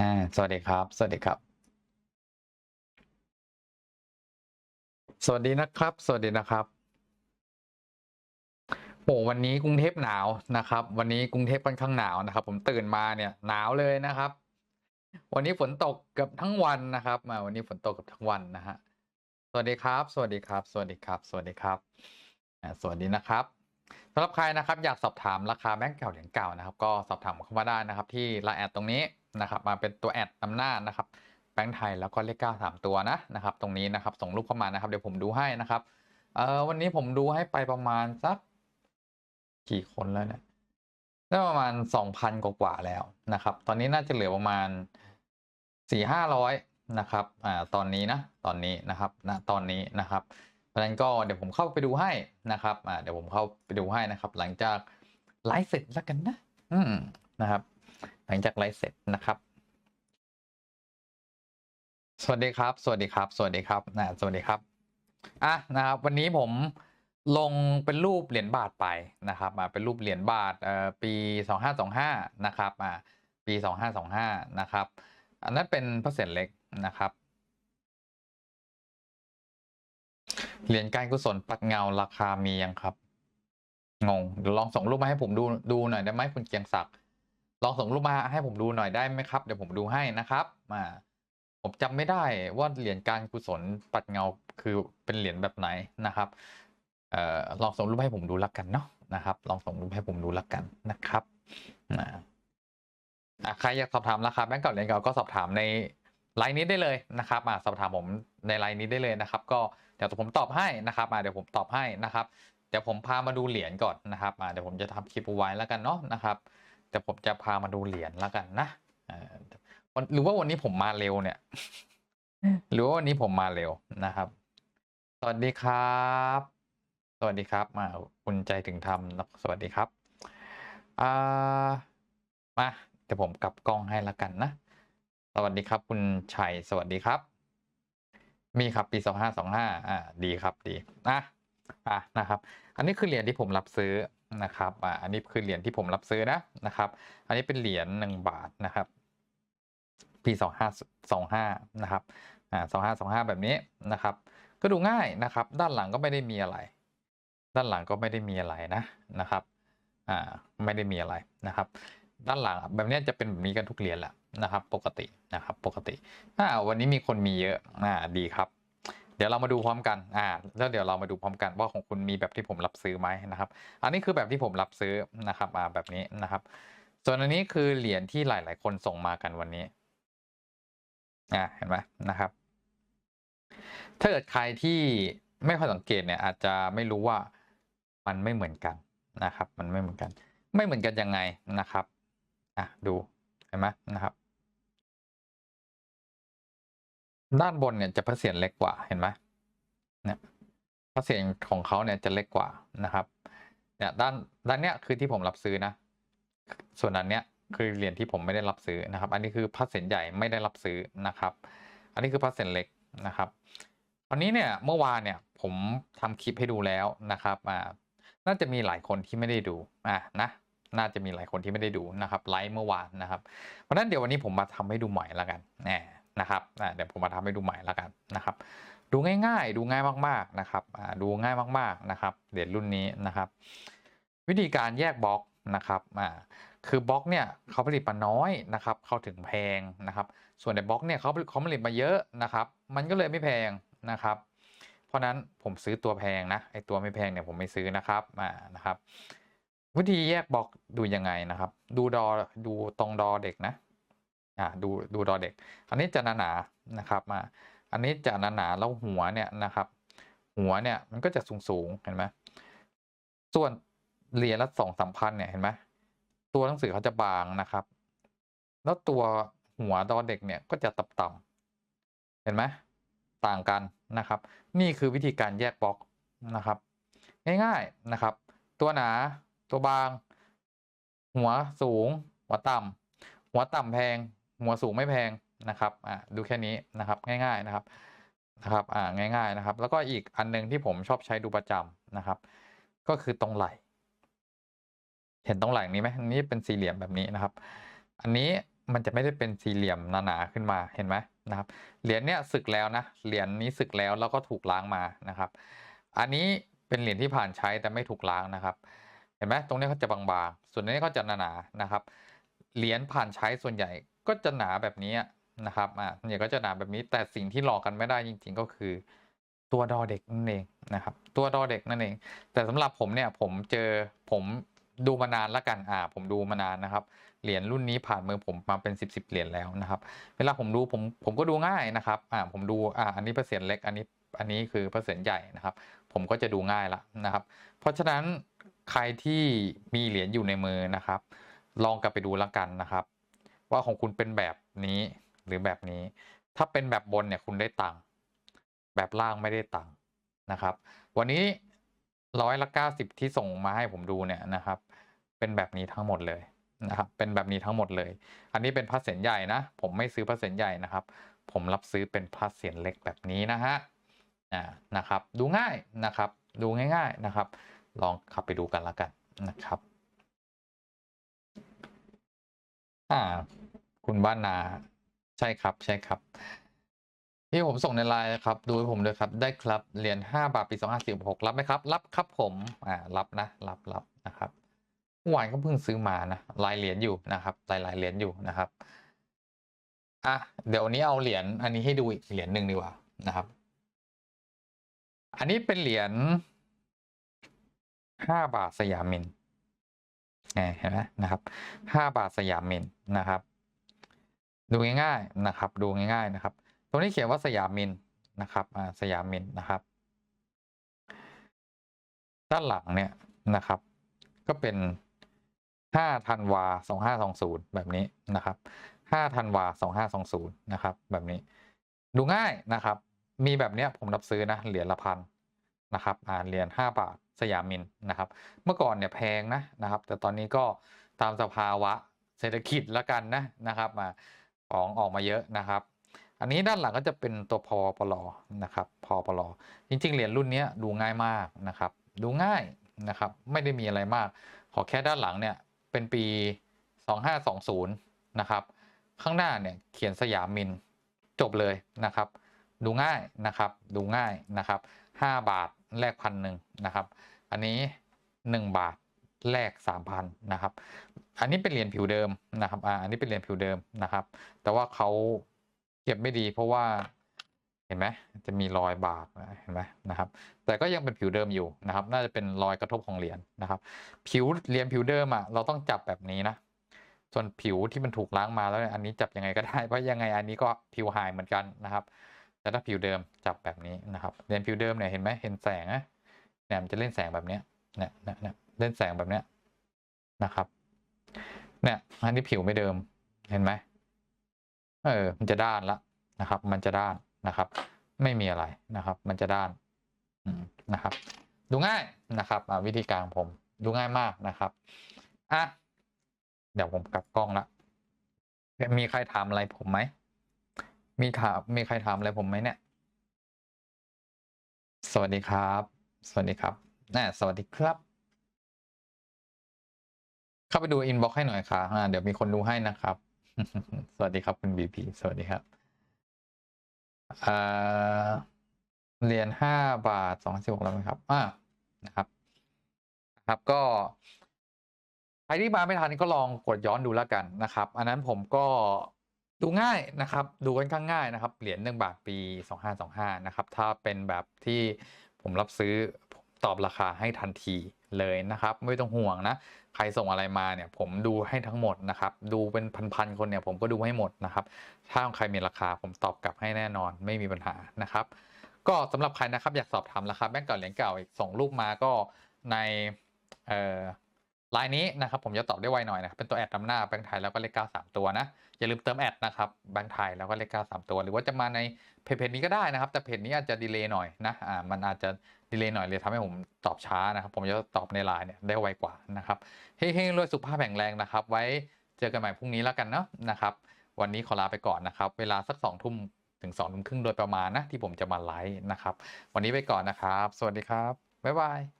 อ่า สวัสดีครับ สวัสดีครับ สวัสดีนะครับ สวัสดีนะครับ โอ้วันนี้กรุงเทพหนาวนะครับ วันนี้กรุงเทพค่อนข้างหนาวนะครับ ผมตื่นมาเนี่ยหนาวเลยนะครับ วันนี้ฝนตกเกือบทั้งวันนะครับมาวันนี้ฝนตกเกือบทั้งวันนะฮะ สวัสดีครับ สวัสดีครับ สวัสดีครับ สวัสดีครับอ่าสวัสดีนะครับสำหรับใครนะครับ อยากสอบถามราคาแบงก์เก่าเหรียญเก่านะครับ ก็สอบถามเข้ามาได้นะครับ ที่ไลน์แอดตรงนี้ นะครับมาเป็นตัวแอดนำหน้านะครับแบงก์ไทยแล้วก็เลขเก้าสามตัวนะนะครับตรงนี้นะครับส่งรูปเข้ามานะครับเดี๋ยวผมดูให้นะครับเออวันนี้ผมดูให้ไปประมาณสักกี่คนแล้วเนี่ยได้ประมาณสองพันกว่าแล้วนะครับ ตอนนี้น่าจะเหลือประมาณสี่ห้าร้อยนะครับอ่าตอนนี้นะตอนนี้นะครับณตอนนี้นะครับเพราะนั้นก็เดี๋ยวผมเข้าไปดูให้นะครับอ่าเดี๋ยวผมเข้าไปดูให้นะครับ หลังจากไลฟ์เสร็จแล้วกันนะ อืมนะครับ หลังจากไลฟ์เสร็จนะครับ สวัสดีครับ สวัสดีครับ สวัสดีครับนะสวัสดีครับอะนะครับ วันนี้ผมลงเป็นรูปเหรียญบาทไปนะครับมาเป็นรูปเหรียญบาทเอ่อปีสองห้าสองห้านะครับอ่าปีสองห้าสองห้านะครับ อันนั้นเป็นเปอร์เซ็นต์เล็กนะครับเหรียญการกุศลปัดเงาราคามียังครับ งงเดี๋ยวลองส่งรูปมาให้ผมดูดูหน่อยได้ไหมคุณเกียงศักดิ์ ลองส่งรูปมาให้ผมดูหน่อยได้ไหมครับ เดี๋ยวผมดูให้นะครับมาผมจำไม่ได้ว่าเหรียญการกุศลปัดเงาคือเป็นเหรียญแบบไหนนะครับเอ่อลองส่งรูปให้ผมดูละกันเนาะนะครับ ลองส่งรูปให้ผมดูละกันนะครับนะใครอยากสอบถามราคาแบงก์เก่าเหรียญเก่าก็สอบถามในไลน์นี้ได้เลยนะครับอะสอบถามผมในไลน์นี้ได้เลยนะครับ ก็เดี๋ยวผมตอบให้นะครับอะเดี๋ยวผมตอบให้นะครับ เดี๋ยวผมพามาดูเหรียญก่อนนะครับอ่าเดี๋ยวผมจะทำคลิปไว้แล้วกันเนาะนะครับ เดี๋ยวผมจะพามาดูเหรียญแล้วกันนะเอ่อวันหรือว่าวันนี้ผมมาเร็วเนี่ย หรือว่าวันนี้ผมมาเร็วนะครับ สวัสดีครับ สวัสดีครับ มาคุณใจถึงทำนะสวัสดีครับอ่ามาเดี๋ยวผมกลับกล้องให้แล้วกันนะ สวัสดีครับคุณชัยสวัสดีครับ มีครับปีสองห้าสองห้าอ่า ดีครับดีนะอะนะครับ อันนี้คือเหรียญที่ผมรับซื้อ นะครับอ่าอันนี้คือเหรียญที่ผมรับซื้อนะนะครับ อันนี้เป็นเหรียญหนึ่งบาทนะครับปีสองห้าสองห้านะครับอ่าสองห้าสองห้าแบบนี้นะครับ ก็ดูง่ายนะครับ ด้านหลังก็ไม่ได้มีอะไร ด้านหลังก็ไม่ได้มีอะไรนะนะครับอ่าไม่ได้มีอะไรนะครับ ด้านหลังแบบนี้จะเป็นแบบนี้กันทุกเหรียญแหละนะครับ ปกตินะครับ ปกติอ่าวันนี้มีคนมีเยอะอ่าดีครับ ดี๋ยวเรามาดูพร้อมกัน อ่า แล้วเดี๋ยวเรามาดูพร้อมกันว่าของคุณมีแบบที่ผมรับซื้อไหมนะครับ อันนี้คือแบบที่ผมรับซื้อนะครับ อ่า แบบนี้นะครับ ส่วนอันนี้คือเหรียญที่หลาย ๆ คนส่งมากันวันนี้ อ่า เห็นไหมนะครับ ถ้าเกิดใครที่ไม่ค่อยสังเกตเนี่ย อาจจะไม่รู้ว่ามันไม่เหมือนกันนะครับ มันไม่เหมือนกัน ไม่เหมือนกันยังไงนะครับ อะ ดู เห็นไหมนะครับ ด้านบนเนี่ยจะพระเศียรเล็กกว่าเห็นไหมเนี่ยพระเศียรของเขาเนี่ยจะเล็กกว่านะครับ เนี่ยด้านด้านเนี้ยคือที่ผมรับซื้อนะ ส่วนอันเนี้ยคือเหรียญที่ผมไม่ได้รับซื้อนะครับ อันนี้คือพระเศียรใหญ่ไม่ได้รับซื้อนะครับ อันนี้คือพระเศียรเล็กนะครับอันนี้เนี่ยเมื่อวานเนี่ยผมทำคลิปให้ดูแล้วนะครับอ่าน่าจะมีหลายคนที่ไม่ได้ดูอะนะน่าจะมีหลายคนที่ไม่ได้ดูนะครับไลฟ์เมื่อวานนะครับ เพราะนั้นเดี๋ยววันนี้ผมมาทำให้ดูใหม่ล้วกันแน่ นะครับเดี๋ยวผมมาทำให้ดูใหม่แล้วกันนะครับ ดูง่ายๆ ดูง่ายมากๆนะครับดูง่ายมากๆนะครับเหรียญรุ่นนี้นะครับ วิธีการแยกบล็อกนะครับคือบล็อกเนี่ยเขาผลิตมาน้อยนะครับ เขาถึงแพงนะครับ ส่วนในบล็อกเนี่ยเขาเขาผลิตมาเยอะนะครับ มันก็เลยไม่แพงนะครับ เพราะนั้นผมซื้อตัวแพงนะไอตัวไม่แพงเนี่ยผมไม่ซื้อนะครับอ่านะครับ วิธีแยกบล็อกดูยังไงนะครับ ดูดอดูตรงดอเด็กนะ อ่าดูดูดอเด็ก อันนี้จะหนาๆนะครับมาอันนี้จะหนาๆแล้วหัวเนี่ยนะครับ หัวเนี่ยมันก็จะสูงๆเห็นไหมส่วนเหรียญละสองสามพันเนี่ยเห็นไหมตัวหนังสือเขาจะบางนะครับ แล้วตัวหัวดอเด็กเนี่ยก็จะต่ำๆเห็นไหมต่างกันนะครับ นี่คือวิธีการแยกบล็อกนะครับ ง่ายๆนะครับ ตัวหนาตัวบาง หัวสูง หัวต่ำหัวต่ำแพง หัวสูงไม่แพงนะครับอ่าดูแค่นี้นะครับง่ายๆนะครับนะครับอ่าง่ายๆนะครับ แล้วก็อีกอันหนึงที่ผมชอบใช้ดูประจำนะครับ ก็คือตรงไหล่ เห็นตรงไหล่นี้ไหมนนี้เป็นสี่เหลี่ยมแบบนี้นะครับ อันนี้มันจะไม่ได้เป็นสี่เหลี่ยมหนาๆขึ้นมาเห็นไหมนะครับเหรียญเนี้ยสึกแล้วนะเหรียญนี้สึกแล้วแล้วก็ถูกล้างมานะครับ อันนี้เป็นเหรียญที่ผ่านใช้แต่ไม่ถูกล้างนะครับ เห็นไหมตรงนี้เขาจะบางๆ ส่วนนี้ก็จะหนาๆนะครับ เหรียญผ่านใช้ส่วนใหญ่ ก็จะหนาแบบนี้นะครับอ่าส่วนใหญ่ก็จะหนาแบบนี้ แต่สิ่งที่หลอกกันไม่ได้จริง ๆ ก็คือตัวดอเด็กนั่นเองนะครับ ตัวดอเด็กนั่นเอง แต่สำหรับผมเนี่ยผมเจอผมดูมานานล้วกันอ่า ผมดูมานานนะครับ เหรียญรุ่นนี้ผ่านมือผมมาเป็นสิบสิบเหรียญแล้วนะครับ เวลาผมดูผมผมก็ดูง่ายนะครับอ่าผมดูอ่าอันนี้เปอร์เซ็นต์เล็กอันนี้อันนี้คือเปอร์เซ็นต์ใหญ่นะครับ ผมก็จะดูง่ายละนะครับ เพราะฉะนั้นใครที่มีเหรียญอยู่ในมือนะครับ ลองกลับไปดูล้วกันนะครับ ว่าของคุณเป็นแบบนี้หรือแบบนี้ ถ้าเป็นแบบบนเนี่ยคุณได้ตังค์แบบล่างไม่ได้ตังค์นะครับ วันนี้ร้อยละเก้าสิบที่ส่งมาให้ผมดูเนี่ยนะครับ เป็นแบบนี้ทั้งหมดเลยนะครับ เป็นแบบนี้ทั้งหมดเลย อันนี้เป็นพระเศียรใหญ่นะ ผมไม่ซื้อพระเศียรใหญ่นะครับ ผมรับซื้อเป็นพระเศียรเล็กแบบนี้นะฮะอ่านะครับ ดูง่ายนะครับ ดูง่าย ๆนะครับ ลองขับไปดูกันละกันนะครับ อ่า คุณบ้านนา ใช่ครับ ใช่ครับ ที่ผมส่งในไลน์ครับ ดูให้ผมด้วยครับ ได้ครับเหรียญห้าบาทปีสองห้าสี่หกรับไหมครับ รับครับผม อ่า รับนะ รับรับนะครับเมื่อวานก็เพิ่งซื้อมานะลายเหรียญอยู่นะครับหลายหลายเหรียญอยู่นะครับ อะเดี๋ยววันนี้เอาเหรียญอันนี้ให้ดูอีกเหรียญหนึ่งดีกว่านะครับ อันนี้เป็นเหรียญห้าบาทสยามมิน เนี่เห็นไหมนะครับห้าบาทสยามมินนะครับ ดูง่ายๆนะครับ ดูง่ายๆนะครับ ตรงนี้เขียนว่าสยามมินนะครับอ่าสยามมินนะครับ ด้านหลังเนี่ยนะครับ ก็เป็นห้าธันวาสองห้าสองศูนย์แบบนี้นะครับห้าธันวาสองห้าสองศูนย์นะครับ แบบนี้ ดูง่ายนะครับ มีแบบเนี้ยผมรับซื้อนะเหรียญละพันนะครับ อ่าเหรียญห้าบาท สยามมินนะครับ เมื่อก่อนเนี่ยแพงนะนะครับ แต่ตอนนี้ก็ตามสภาวะเศรษฐกิจละกันนะนะครับมาของออกมาเยอะนะครับ อันนี้ด้านหลังก็จะเป็นตัวพอปลอนะครับพอปลอจริง ๆ เหรียญรุ่นนี้ดูง่ายมากนะครับ ดูง่ายนะครับ ไม่ได้มีอะไรมาก ขอแค่ด้านหลังเนี่ยเป็นปี 2520 นะครับ ข้างหน้าเนี่ยเขียนสยามมินจบเลยนะครับ ดูง่ายนะครับ ดูง่ายนะครับ 5 บาท แลกพันหนึ่งนะครับ อันนี้ 1 บาทแลก3,000นะครับ อันนี้เป็นเหรียญผิวเดิมนะครับอ่าอันนี้เป็นเหรียญผิวเดิมนะครับ แต่ว่าเขาเก็บไม่ดี เพราะว่าเห็นไหมจะมีรอยบากนะเห็นไหมนะครับ แต่ก็ยังเป็นผิวเดิมอยู่นะครับ น่าจะเป็นรอยกระทบของเหรียญนะครับ ผิวเหรียญผิวเดิมอะเราต้องจับแบบนี้นะส่วนผิวที่มันถูกล้างมาแล้วอันนี้จับยังไงก็ได้เพราะยังไงอันนี้ก็ผิวหายเหมือนกันนะครับ แต่ถ้าผิวเดิมจับแบบนี้นะครับเรียญผิวเดิมเนี่ยเห็นไหมเห็นแสงนะเนี่ยมันจะเล่นแสงแบบเนี้ยเนี่ยเนี่ยเล่นแสงแบบเนี้ยนะครับเนี่ยอันนี้ผิวไม่เดิมเห็นไหมเออมันจะด้านละนะครับ มันจะด้านนะครับ ไม่มีอะไรนะครับ มันจะด้านนะครับ ดูง่ายนะครับวิธีการของผมดูง่ายมากนะครับอะเดี๋ยวผมกลับกล้องละมีใครถามอะไรผมไหม มีถามมีใครถามอะไรผมไหมเนี่ย สวัสดีครับ สวัสดีครับน่สวัสดีครับ เข้าไปดูอินบ็อกให้หน่อยครับอ่าเดี๋ยวมีคนดูให้นะครับ สวัสดีครับคุณบีพีสวัสดีครับเหรียญห้าบาทสองสิบหกแล้วไหมครับ อ่านะครับ นะครับก็ใครที่มาไม่ทันก็ลองกดย้อนดูแล้วกันนะครับ อันนั้นผมก็ ดูง่ายนะครับ ดูค่อนข้างง่ายนะครับ เหรียญหนึ่งบาทปีสองห้าสองห้านะครับ ถ้าเป็นแบบที่ผมรับซื้อผมตอบราคาให้ทันทีเลยนะครับ ไม่ต้องห่วงนะ ใครส่งอะไรมาเนี่ย ผมดูให้ทั้งหมดนะครับ ดูเป็นพันๆคนเนี่ย ผมก็ดูให้หมดนะครับ ถ้าใครมีราคาผมตอบกลับให้แน่นอน ไม่มีปัญหานะครับ ก็สำหรับใครนะครับอยากสอบถามราคาแบงก์เก่าเหรียญเก่าอีกส่งรูปมาก็ในเอ่อ ไลน์นี้นะครับผมจะตอบได้ไวหน่อยนะครับเป็นตัวแอดนำหน้าแบงก์ไทยแล้วก็เลขเก้าสามตัวนะอย่าลืมเติมแอดนะครับแบงก์ไทยแล้วก็เลขเก้าสามตัว หรือว่าจะมาในเพจเพจนี้ก็ได้นะครับ แต่เพจนี้อาจจะดีเลย์หน่อยนะอ่ามันอาจจะดีเลย์หน่อยเลยทำให้ผมตอบช้านะครับผมจะตอบในไลน์เนี่ยได้ไวกว่านะครับเฮ้งๆรวยสุขภาพแข็งแรงนะครับ ไว้เจอกันใหม่พรุ่งนี้แล้วกันเนาะนะครับวันนี้ขอลาไปก่อนนะครับเวลาสักสองทุ่มถึงสองทุ่มครึ่งโดยประมาณนะที่ผมจะมาไลฟ์นะครับวันนี้ไปก่อนนะครับ สวัสดีครับบ๊ายบาย